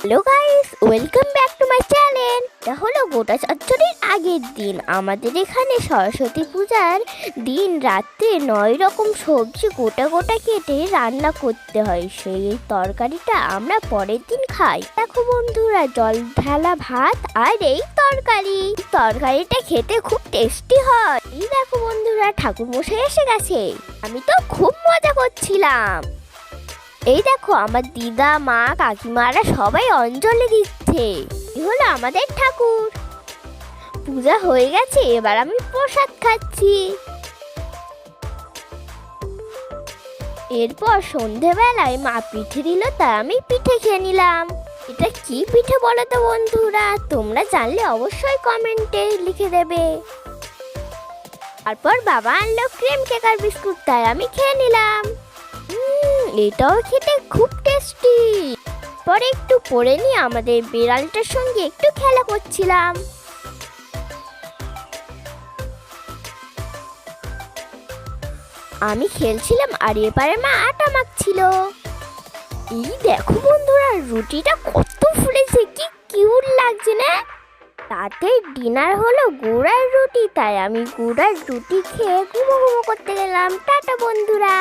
Hello guys welcome back to my channel এটা হলো গোটা চচ্চড়ির আগের দিন, আমাদের এখানে সরস্বতী পূজার দিন রাত্রে নয় রকম সবজি গোটা গোটা কেটে রান্না করতে হয়। সেই তরকারিটা আমরা পরের দিন খাই। দেখো বন্ধুরা, জল ঢালা ভাত আর এই তরকারি। তরকারিটা খেতে খুব টেস্টি হয়। এই দেখো বন্ধুরা ঠাকুর মশাই এসে গেছে। আমি তো খুব মজা করছিলাম। এই দেখো, আমার দিদা, মা, কাকিমারা সবাই অঞ্জলি দিচ্ছে। এই হলো আমাদের ঠাকুর। পূজা হয়ে গেছে, এবার আমি প্রসাদ খাচ্ছি। এরপর সন্ধেবেলায় মা পিঠে দিল তা আমি পিঠে খেয়ে নিলাম। এটা কি পিঠে বলো তো বন্ধুরা? তোমরা জানলে অবশ্যই কমেন্টে লিখে দেবে। তারপর বাবা আনলো ক্রিম কেক আর বিস্কুট, তাই আমি খেয়ে নিলাম। এটাও খেতে খুব টেস্টি পরে একটু পরে নিয়ে আমাদের বিড়ালটার সঙ্গে একটু খেলা করছিলাম। আমি খেলছিলাম আর এপারে মা আটা মাখছিল। এই দেখো বন্ধুরা, রুটিটা কত ফুলেছে, কি কিউট লাগছে না? রাতের ডিনার হলো গুড়ার রুটি, তাই আমি গুড়ার রুটি খেয়ে ঘুমো ঘুমো করতে গেলাম। টাটা বন্ধুরা।